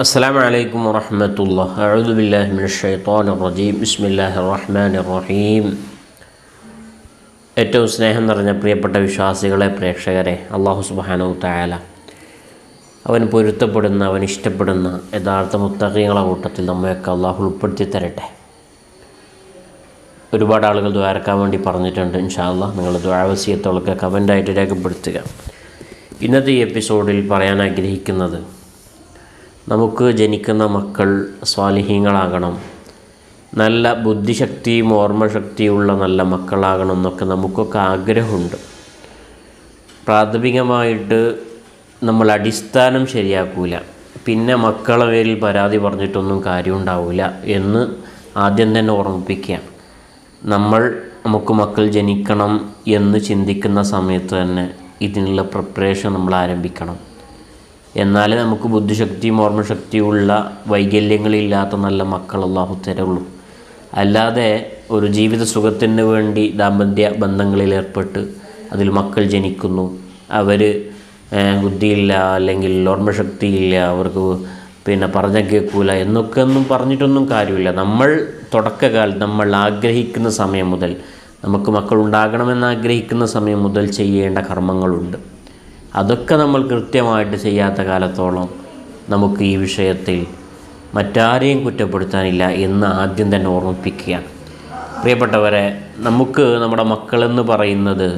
السلام عليكم ورحمة الله أعوذ بالله من الشيطان الرجيم بسم الله الرحمن الرحيم ഏറ്റവും സ്നേഹം നിറഞ്ഞ പ്രിയപ്പെട്ട വിശ്വാസികളെ പ്രേക്ഷകരെ അള്ളാഹു സുബാനു തായാല അവൻ പൊരുത്തപ്പെടുന്ന അവൻ ഇഷ്ടപ്പെടുന്ന യഥാർത്ഥ മുത്തകങ്ങളെ കൂട്ടത്തിൽ നമ്മയൊക്കെ അള്ളാഹു ഉൾപ്പെടുത്തി തരട്ടെ ഒരുപാട് ആളുകൾ ദ്വാരക്കാൻ വേണ്ടി പറഞ്ഞിട്ടുണ്ട് ഇൻഷാല്ല നിങ്ങൾ ദ്വാവസീയത്തോളൊക്കെ കമൻ്റായിട്ട് രേഖപ്പെടുത്തുക ഇന്നത്തെ ഈ എപ്പിസോഡിൽ പറയാൻ ആഗ്രഹിക്കുന്നത് നമുക്ക് ജനിക്കുന്ന മക്കൾ സ്വാലിഹീങ്ങളാകണം. നല്ല ബുദ്ധിശക്തിയും ഓർമ്മശക്തിയുമുള്ള നല്ല മക്കളാകണം എന്നൊക്കെ നമുക്കൊക്കെ ആഗ്രഹമുണ്ട്. പ്രാഥമികമായിട്ട് നമ്മൾ അടിസ്ഥാനം ശരിയാക്കൂല. പിന്നെ മക്കളെ പേരിൽ പരാതി പറഞ്ഞിട്ടൊന്നും കാര്യമുണ്ടാവില്ല എന്ന് ആദ്യം തന്നെ ഓർമ്മിപ്പിക്കുക. നമ്മൾ നമുക്ക് മക്കൾ ജനിക്കണം എന്ന് ചിന്തിക്കുന്ന സമയത്ത് തന്നെ ഇതിനുള്ള പ്രിപ്പറേഷൻ നമ്മൾ ആരംഭിക്കണം. എന്നാലേ നമുക്ക് ബുദ്ധിശക്തിയും ഓർമ്മശക്തിയുള്ള വൈകല്യങ്ങളില്ലാത്ത നല്ല മക്കൾ അള്ളാഹു തരുള്ളൂ. അല്ലാതെ ഒരു ജീവിത സുഖത്തിന് വേണ്ടി ദാമ്പത്യ ബന്ധങ്ങളിൽ ഏർപ്പെട്ട് അതിൽ മക്കൾ ജനിക്കുന്നു. അവർ ബുദ്ധിയില്ല അല്ലെങ്കിൽ ഓർമ്മശക്തിയില്ല അവർക്ക് പിന്നെ പറഞ്ഞ കേൾക്കൂല എന്നൊക്കെ ഒന്നും പറഞ്ഞിട്ടൊന്നും കാര്യമില്ല. നമ്മൾ തുടക്കകാലത്ത് നമ്മൾ ആഗ്രഹിക്കുന്ന സമയം മുതൽ നമുക്ക് മക്കൾ ഉണ്ടാകണമെന്ന് ആഗ്രഹിക്കുന്ന സമയം മുതൽ ചെയ്യേണ്ട കർമ്മങ്ങളുണ്ട്. അതൊക്കെ നമ്മൾ കൃത്യമായിട്ട് ചെയ്യാത്ത കാലത്തോളം നമുക്ക് ഈ വിഷയത്തിൽ മറ്റാരെയും കുറ്റപ്പെടുത്താനില്ല എന്ന് ആദ്യം തന്നെ ഓർമ്മിപ്പിക്കുക. പ്രിയപ്പെട്ടവരെ നമുക്ക് നമ്മുടെ മക്കളെന്ന് പറയുന്നത്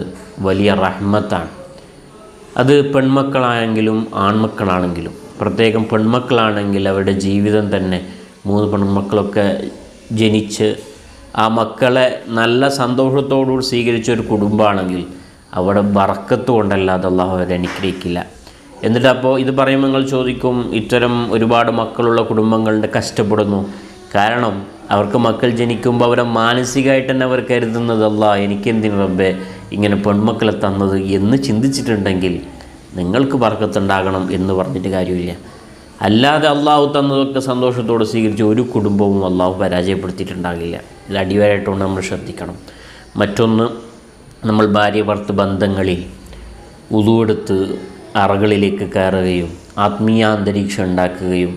വലിയ റഹ്മത്താണ്. അത് പെൺമക്കളാണെങ്കിലും ആൺമക്കളാണെങ്കിലും പ്രത്യേകം പെൺമക്കളാണെങ്കിൽ അവരുടെ ജീവിതം തന്നെ മൂന്ന് പെൺമക്കളൊക്കെ ജനിച്ച് ആ മക്കളെ നല്ല സന്തോഷത്തോടുകൂടി സ്വീകരിച്ച ഒരു കുടുംബമാണെങ്കിൽ അവിടെ ബറക്കത്ത് കൊണ്ടല്ലാതെ അള്ളാഹു അവരെ അനുഗ്രഹിക്കില്ല. എന്നിട്ട് അപ്പോൾ ഇത് പറയുമ്പോൾ നിങ്ങൾ ചോദിക്കും ഇത്തരം ഒരുപാട് മക്കളുള്ള കുടുംബങ്ങളുടെ കഷ്ടപ്പെടുന്നു. കാരണം അവർക്ക് മക്കൾ ജനിക്കുമ്പോൾ അവരെ മാനസികമായിട്ട് തന്നെ അവർ കരുതുന്നത് അല്ല എനിക്കെന്തിന് റബ്ബെ ഇങ്ങനെ പെൺമക്കളെ തന്നത്? എന്ന് ചിന്തിച്ചിട്ടുണ്ടെങ്കിൽ നിങ്ങൾക്ക് ബർക്കത്തുണ്ടാകണം എന്ന് പറഞ്ഞിട്ട് കാര്യമില്ല. അല്ലാതെ അള്ളാഹു തന്നതൊക്കെ സന്തോഷത്തോടെ സ്വീകരിച്ച് ഒരു കുടുംബവും അള്ളാഹു പരാജയപ്പെടുത്തിയിട്ടുണ്ടാകില്ല. ഇത് അടിവരായിട്ടുകൊണ്ട് നമ്മൾ ശ്രദ്ധിക്കണം. മറ്റൊന്ന് നമ്മൾ ഭാര്യ ഭർത്ത് ബന്ധങ്ങളിൽ ഉതുവെടുത്ത് അറകളിലേക്ക് കയറുകയും ആത്മീയ അന്തരീക്ഷം ഉണ്ടാക്കുകയും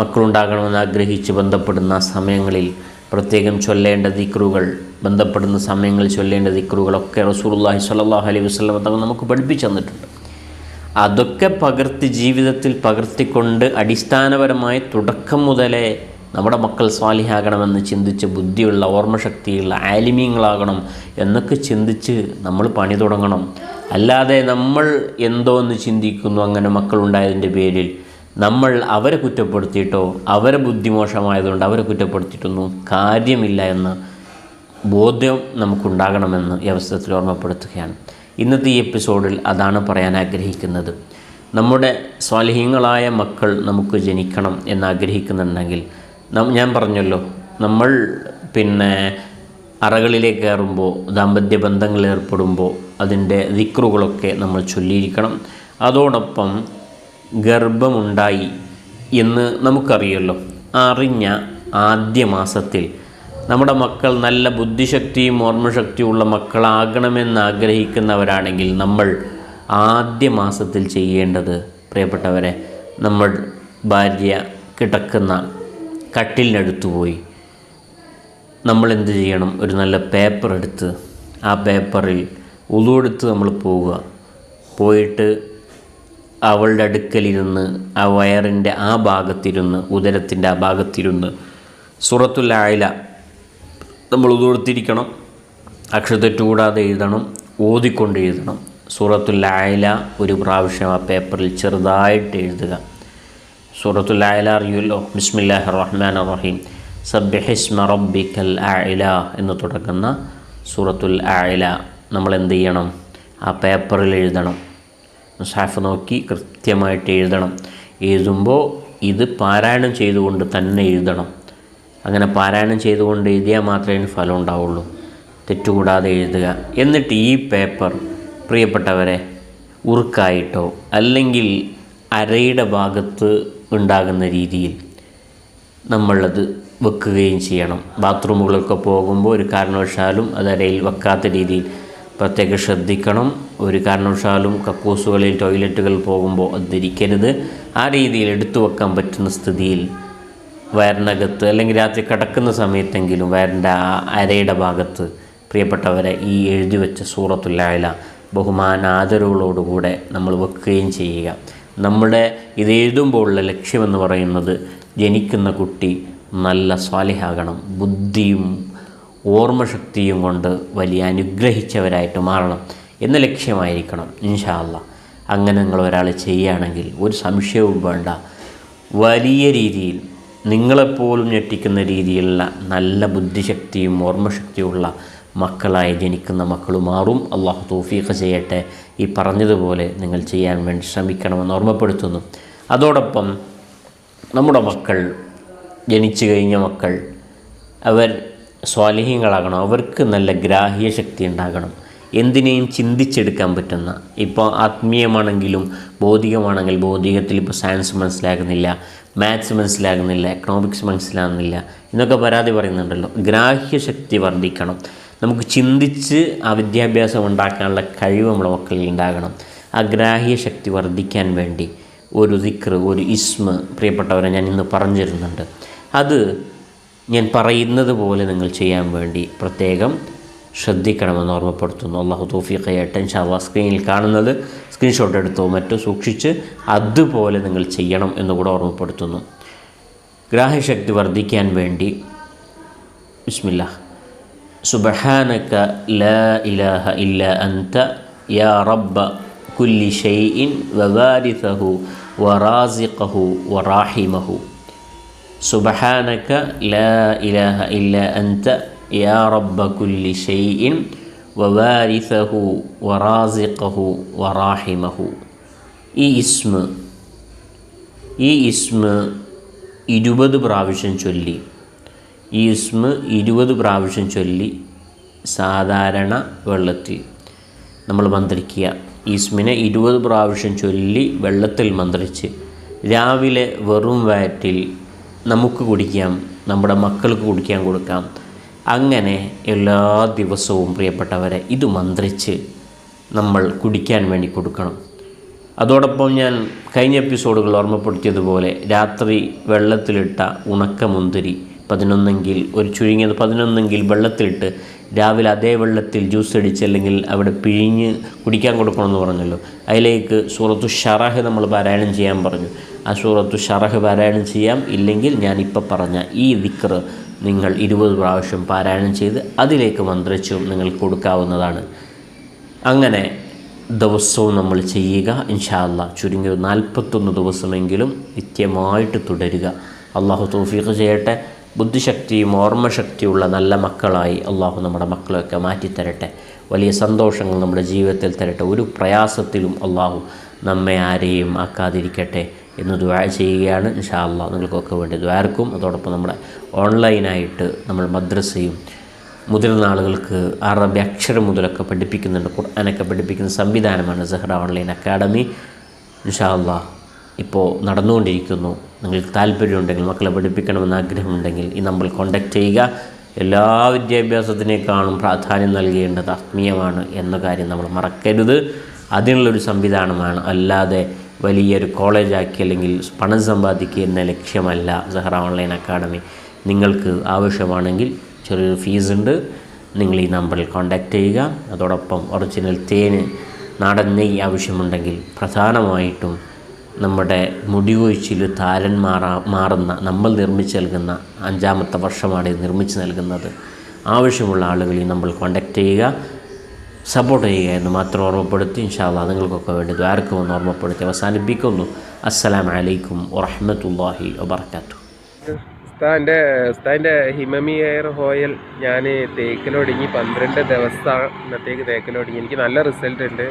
മക്കളുണ്ടാകണമെന്ന് ആഗ്രഹിച്ച് ബന്ധപ്പെടുന്ന സമയങ്ങളിൽ പ്രത്യേകം ചൊല്ലേണ്ട ദിക്റുകൾ ബന്ധപ്പെടുന്ന സമയങ്ങളിൽ ചൊല്ലേണ്ട ദിക്റുകളൊക്കെ റസൂലുള്ളാഹി സ്വല്ലല്ലാഹു അലൈഹി വസല്ലം തങ്ങൾ നമുക്ക് പഠിപ്പിച്ചു തന്നിട്ടുണ്ട്. അതൊക്കെ പകർത്തി ജീവിതത്തിൽ പകർത്തിക്കൊണ്ട് അടിസ്ഥാനപരമായി തുടക്കം മുതലേ നമ്മുടെ മക്കൾ സ്വാലിഹാകണമെന്ന് ചിന്തിച്ച് ബുദ്ധിയുള്ള ഓർമ്മശക്തിയുള്ള ആലിമീങ്ങളാകണം എന്നൊക്കെ ചിന്തിച്ച് നമ്മൾ പണി തുടങ്ങണം. അല്ലാതെ നമ്മൾ എന്തോ എന്ന് ചിന്തിക്കുന്നു അങ്ങനെ മക്കളുണ്ടായതിന്റെ പേരിൽ. നമ്മൾ അവരെ കുറ്റപ്പെടുത്തിയിട്ടോ അവരെ ബുദ്ധിമോശമായതുകൊണ്ട് അവരെ കുറ്റപ്പെടുത്തിയിട്ടൊന്നും കാര്യമില്ല എന്ന് ബോധ്യം നമുക്കുണ്ടാകണമെന്ന് ഈ അവസരത്തിൽ ഓർമ്മപ്പെടുത്തുകയാണ്. ഇന്നത്തെ ഈ എപ്പിസോഡിൽ അതാണ് പറയാൻ ആഗ്രഹിക്കുന്നത്. നമ്മുടെ സ്വാലിഹ്യങ്ങളായ മക്കൾ നമുക്ക് ജനിക്കണം എന്ന് ആഗ്രഹിക്കുന്നുണ്ടെങ്കിൽ ഞാൻ പറഞ്ഞല്ലോ. നമ്മൾ പിന്നെ അറകളിലേക്ക് കയറുമ്പോൾ ദാമ്പത്യ ബന്ധങ്ങളിൽ ഏർപ്പെടുമ്പോൾ അതിന്റെ ദിക്റുകളൊക്കെ നമ്മൾ ചൊല്ലിയിരിക്കണം. അതോടൊപ്പം ഗർഭമുണ്ടായി എന്ന് നമുക്കറിയല്ലോ. അറിഞ്ഞ ആദ്യ മാസത്തിൽ നമ്മുടെ മക്കൾ നല്ല ബുദ്ധിശക്തിയും ഓർമ്മശക്തിയുള്ള മക്കളാകണമെന്ന് ആഗ്രഹിക്കുന്നവരാണെങ്കിൽ നമ്മൾ ആദ്യ മാസത്തിൽ ചെയ്യേണ്ടത് പ്രിയപ്പെട്ടവരെ നമ്മൾ ഭാര്യ കിടക്കുന്ന കട്ടിലിനടുത്ത് പോയി. നമ്മൾ എന്ത് ചെയ്യണം ഒരു നല്ല പേപ്പർ എടുത്ത് ആ പേപ്പറിൽ ഉളുവെടുത്ത് നമ്മൾ പോവുക. പോയിട്ട് അവളുടെ അടുക്കലിരുന്ന് ആ വയറിന്റെ ആ ഭാഗത്തിരുന്ന് ഉദരത്തിന്റെ ആ ഭാഗത്തിരുന്ന് സുറത്തുൽ ആയില നമ്മൾ ഉതുകൊടുത്തിരിക്കണം അക്ഷരത്തെറ്റ് കൂടാതെ എഴുതണം ഓതിക്കൊണ്ട് എഴുതണം. സൂറത്തുൽ ആയില ഒരു പ്രാവശ്യം ആ പേപ്പറിൽ ചെറുതായിട്ട് എഴുതുക. സൂറത്തുൽ ആയില അറിയുമല്ലോ ബിസ്മില്ലാഹ് റഹ്മാൻ റഹീം സബ്യഹിസ്മ റബ്ബിക്കൽ ആയില എന്ന് തുടങ്ങുന്ന സൂറത്തുൽ ആയില നമ്മൾ എന്ത് ചെയ്യണം? ആ പേപ്പറിൽ എഴുതണം. മുസാഫ് നോക്കി കൃത്യമായിട്ട് എഴുതണം. എഴുതുമ്പോൾ ഇത് പാരായണം ചെയ്തുകൊണ്ട് തന്നെ എഴുതണം. അങ്ങനെ പാരായണം ചെയ്തുകൊണ്ട് എഴുതിയാൽ മാത്രമേ ഫലം ഉണ്ടാവുള്ളൂ. തെറ്റുകൂടാതെ എഴുതുക. എന്നിട്ട് ഈ പേപ്പർ പ്രിയപ്പെട്ടവരെ ഉറുക്കായിട്ടോ അല്ലെങ്കിൽ അരയുടെ ഭാഗത്ത് ഉണ്ടാകുന്ന രീതിയിൽ നമ്മളത് വെക്കുകയും ചെയ്യണം. ബാത്റൂമുകളൊക്കെ പോകുമ്പോൾ ഒരു കാരണവശാലും അതരയിൽ വെക്കാത്ത രീതിയിൽ പ്രത്യേകം ശ്രദ്ധിക്കണം. ഒരു കാരണവശാലും കക്കൂസുകളിൽ ടോയ്ലറ്റുകൾ പോകുമ്പോൾ അത് ധരിക്കരുത്. ആ രീതിയിൽ എടുത്തു വെക്കാൻ പറ്റുന്ന സ്ഥിതിയിൽ വയറിനകത്ത് അല്ലെങ്കിൽ രാത്രി കിടക്കുന്ന സമയത്തെങ്കിലും വയറിന്റെ ആ അരയുടെ ഭാഗത്ത് പ്രിയപ്പെട്ടവരെ ഈ എഴുതി വെച്ച സൂറത്തുല്ലായ ബഹുമാനാദരവുകളോടുകൂടെ നമ്മൾ വെക്കുകയും ചെയ്യുക. നമ്മുടെ ഇത് എഴുതുമ്പോഴുള്ള ലക്ഷ്യമെന്ന് പറയുന്നത് ജനിക്കുന്ന കുട്ടി നല്ല സ്വാലിഹാകണം ബുദ്ധിയും ഓർമ്മശക്തിയും കൊണ്ട് വലിയ അനുഗ്രഹിച്ചവരായിട്ട് മാറണം എന്ന ലക്ഷ്യമായിരിക്കണം ഇൻഷാല്ല അങ്ങനെ നിങ്ങൾ ഒരാൾ ചെയ്യുകയാണെങ്കിൽ ഒരു സംശയവും വേണ്ട. വലിയ രീതിയിൽ നിങ്ങളെപ്പോലും ഞെട്ടിക്കുന്ന രീതിയിലുള്ള നല്ല ബുദ്ധിശക്തിയും ഓർമ്മശക്തിയുള്ള മക്കളായി ജനിക്കുന്ന മക്കൾ മാറും. അള്ളാഹു തൗഫീഖ് ചെയ്യട്ടെ. ഈ പറഞ്ഞതുപോലെ നിങ്ങൾ ചെയ്യാൻ വേണ്ടി ശ്രമിക്കണമെന്ന് ഓർമ്മപ്പെടുത്തുന്നു. അതോടൊപ്പം നമ്മുടെ മക്കൾ ജനിച്ചു കഴിഞ്ഞ മക്കൾ അവർ സ്വാലിഹ്യങ്ങളാകണം അവർക്ക് നല്ല ഗ്രാഹ്യ ശക്തി ഉണ്ടാകണം. എന്തിനേയും ചിന്തിച്ചെടുക്കാൻ പറ്റുന്ന ഇപ്പോൾ ആത്മീയമാണെങ്കിലും ഭൗതികമാണെങ്കിൽ ഭൗതികത്തിൽ ഇപ്പോൾ സയൻസ് മനസ്സിലാകുന്നില്ല മാത്സ് മനസ്സിലാകുന്നില്ല എക്കണോമിക്സ് മനസ്സിലാകുന്നില്ല എന്നൊക്കെ പരാതി പറയുന്നുണ്ടല്ലോ. ഗ്രാഹ്യശക്തി വർദ്ധിക്കണം. നമുക്ക് ചിന്തിച്ച് ആ വിദ്യാഭ്യാസം ഉണ്ടാക്കാനുള്ള കഴിവ് നമ്മുടെ മക്കളിൽ ഉണ്ടാകണം. ആ ഗ്രാഹ്യശക്തി വർദ്ധിക്കാൻ വേണ്ടി ഒരു ദിക്ർ ഒരു ഇസ്മ പ്രിയപ്പെട്ടവരെ ഞാൻ ഇന്ന് പറഞ്ഞു തരുന്നുണ്ട് അത് ഞാൻ പറയുന്നത് പോലെ നിങ്ങൾ ചെയ്യാൻ വേണ്ടി പ്രത്യേകം ശ്രദ്ധിക്കണമെന്ന് ഓർമ്മപ്പെടുത്തുന്നു. അള്ളാഹു തോഫിഖയായിട്ട് ഇൻഷാല്ല സ്ക്രീനിൽ കാണുന്നത് സ്ക്രീൻഷോട്ട് എടുത്തോ മറ്റോ സൂക്ഷിച്ച് അതുപോലെ നിങ്ങൾ ചെയ്യണം എന്ന് കൂടെ ഓർമ്മപ്പെടുത്തുന്നു. ഗ്രാഹ്യശക്തി വർദ്ധിക്കാൻ വേണ്ടി ബിസ്മില്ല സുബഹാനക ലാ ഇലാഹ ഇല്ല അൻത യാ റബ്ബ കുല്ലി ഷൈഇൻ വവാരിസഹു വറാസിഖഹു വറാഹിമഹു സുബഹാനക്ക ലാ ഇലാഹ ഇല്ല അൻത യാ റബ്ബ കുല്ലി ഷൈഇൻ വവാരിസഹു വറാസിഖഹു വറാഹിമഹു ഈ ഇസ്മ ഈ ഇസ്മ ഇരുപത് പ്രാവശ്യം ചൊല്ലി. ഈ ഇസ്മ ഇരുപത് പ്രാവശ്യം ചൊല്ലി സാധാരണ വെള്ളത്തിൽ നമ്മൾ മന്ത്രിക്കുക. ഈസ്മിനെ ഇരുപത് പ്രാവശ്യം ചൊല്ലി വെള്ളത്തിൽ മന്ത്രിച്ച് രാവിലെ വെറും വയറ്റിൽ നമുക്ക് കുടിക്കാം നമ്മുടെ മക്കൾക്ക് കുടിക്കാൻ കൊടുക്കാം. അങ്ങനെ എല്ലാ ദിവസവും പ്രിയപ്പെട്ടവരെ ഇത് മന്ത്രിച്ച് നമ്മൾ കുടിക്കാൻ വേണ്ടി കൊടുക്കണം. അതോടൊപ്പം ഞാൻ കഴിഞ്ഞ എപ്പിസോഡുകൾ ഓർമ്മപ്പെടുത്തിയതുപോലെ രാത്രി വെള്ളത്തിലിട്ട ഉണക്കമുന്തിരി പതിനൊന്നെങ്കിൽ ഒരു ചുരുങ്ങിയത് പതിനൊന്നെങ്കിൽ വെള്ളത്തിലിട്ട് രാവിലെ അതേ വെള്ളത്തിൽ ജ്യൂസ് അടിച്ച് അല്ലെങ്കിൽ അവിടെ പിഴിഞ്ഞ് കുടിക്കാൻ കൊടുക്കണമെന്ന് പറഞ്ഞല്ലോ. അതിലേക്ക് സൂറത്തു ഷറഹ് നമ്മൾ പാരായണം ചെയ്യാൻ പറഞ്ഞു. ആ സൂറത്തു ഷറഹ് പാരായണം ചെയ്യാം. ഇല്ലെങ്കിൽ ഞാനിപ്പോൾ പറഞ്ഞ ഈ ദിക്ർ നിങ്ങൾ ഇരുപത് പ്രാവശ്യം പാരായണം ചെയ്ത് അതിലേക്ക് മന്ത്രിച്ചും നിങ്ങൾ കൊടുക്കാവുന്നതാണ്. അങ്ങനെ ദിവസവും നമ്മൾ ചെയ്യുക. ഇൻഷാല്ല ചുരുങ്ങിയത് നാൽപ്പത്തൊന്ന് ദിവസമെങ്കിലും നിത്യമായിട്ട് തുടരുക. അള്ളാഹു തോഫീഖ് ചെയ്യട്ടെ. ബുദ്ധിശക്തിയും ഓർമ്മശക്തിയുള്ള നല്ല മക്കളായി അള്ളാഹു നമ്മുടെ മക്കളെയൊക്കെ മാറ്റിത്തരട്ടെ. വലിയ സന്തോഷങ്ങൾ നമ്മുടെ ജീവിതത്തിൽ തരട്ടെ. ഒരു പ്രയാസത്തിലും അള്ളാഹു നമ്മെ ആരെയും ആക്കാതിരിക്കട്ടെ എന്ന് ദ്വാ ചെയ്യുകയാണ്. ഇൻഷാ അള്ളാഹ് നിങ്ങൾക്കൊക്കെ വേണ്ടി ദ്വാർക്കും അതോടൊപ്പം നമ്മുടെ ഓൺലൈനായിട്ട് നമ്മൾ മദ്രസയും മുതിർന്ന ആളുകൾക്ക് അറബി അക്ഷരം മുതലൊക്കെ പഠിപ്പിക്കുന്നുണ്ട്. ഖുർആനൊക്കെ പഠിപ്പിക്കുന്ന സംവിധാനമാണ് സെഹ്റ ഓൺലൈൻ അക്കാഡമി. ഇൻഷാ അള്ളാഹ് ഇപ്പോൾ നടന്നുകൊണ്ടിരിക്കുന്നു. നിങ്ങൾക്ക് താല്പര്യമുണ്ടെങ്കിൽ മക്കളെ പഠിപ്പിക്കണമെന്ന് ആഗ്രഹമുണ്ടെങ്കിൽ ഈ നമ്പർ കോൺടാക്റ്റ് ചെയ്യുക. എല്ലാ വിദ്യാഭ്യാസത്തിനേക്കാളും പ്രാധാന്യം നൽകേണ്ടത് ആത്മീയമാണ് എന്ന കാര്യം നമ്മൾ മറക്കരുത്. അതിനുള്ളൊരു സംവിധാനമാണ്. അല്ലാതെ വലിയൊരു കോളേജാക്കി അല്ലെങ്കിൽ പണം സമ്പാദിക്കുക എന്ന ലക്ഷ്യമല്ല സഹ്റ ഓൺലൈൻ അക്കാഡമി നിങ്ങൾക്ക് ആവശ്യമാണെങ്കിൽ ചെറിയൊരു ഫീസ് ഉണ്ട്. നിങ്ങൾ ഈ നമ്പറിൽ കോൺടാക്റ്റ് ചെയ്യുക. അതോടൊപ്പം ഒറിജിനൽ തേന് നാടൻ നെയ്യ് ആവശ്യമുണ്ടെങ്കിൽ പ്രധാനമായിട്ടും നമ്മുടെ മുടികൊഴിച്ചിൽ താരൻ മാറാ മാറുന്ന നമ്മൾ നിർമ്മിച്ച് നൽകുന്ന അഞ്ചാമത്തെ വർഷമാണ് നിർമ്മിച്ച് നൽകുന്നത്. ആവശ്യമുള്ള ആളുകൾ നമ്മൾ കോണ്ടാക്റ്റ് ചെയ്യുക സപ്പോർട്ട് ചെയ്യുക എന്ന് മാത്രം ഓർമ്മപ്പെടുത്തി ഇൻഷാല്ലാ നിങ്ങൾക്കൊക്കെ വേണ്ടി ദ്വാരക്കുമെന്ന് ഓർമ്മപ്പെടുത്തി അവസാനിപ്പിക്കുന്നു. അസ്സലാമലൈക്കും വറഹമത്തല്ലാഹി വബർക്കാത്തു ഉസ്താന്റെ ഉസ്താന്റെ ഹിമമി എയർ ഹോയൽ ഞാൻ തേക്കിലൊടുങ്ങി പന്ത്രണ്ട് ദിവസത്തേക്ക് തേക്കിലൊടുങ്ങി. എനിക്ക് നല്ല റിസൾട്ട് ഉണ്ട്.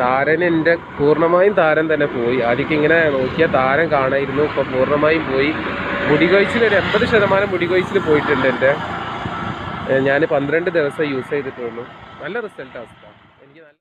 താരൻ എന്റെ പൂർണമായും താരൻ തന്നെ പോയി. ആദ്യം ഇങ്ങനെ നോക്കിയാൽ താരൻ കാണായിരുന്നു. ഇപ്പോൾ പൂർണമായും പോയി. മുടി കൊഴിച്ചിൽ ഒരു എൺപത് ശതമാനം മുടി കൊഴിച്ചിൽ പോയിട്ടുണ്ട് എന്റെ. ഞാൻ പന്ത്രണ്ട് ദിവസം യൂസ് ചെയ്തിട്ടുള്ളൂ. നല്ല റിസൾട്ടാണ്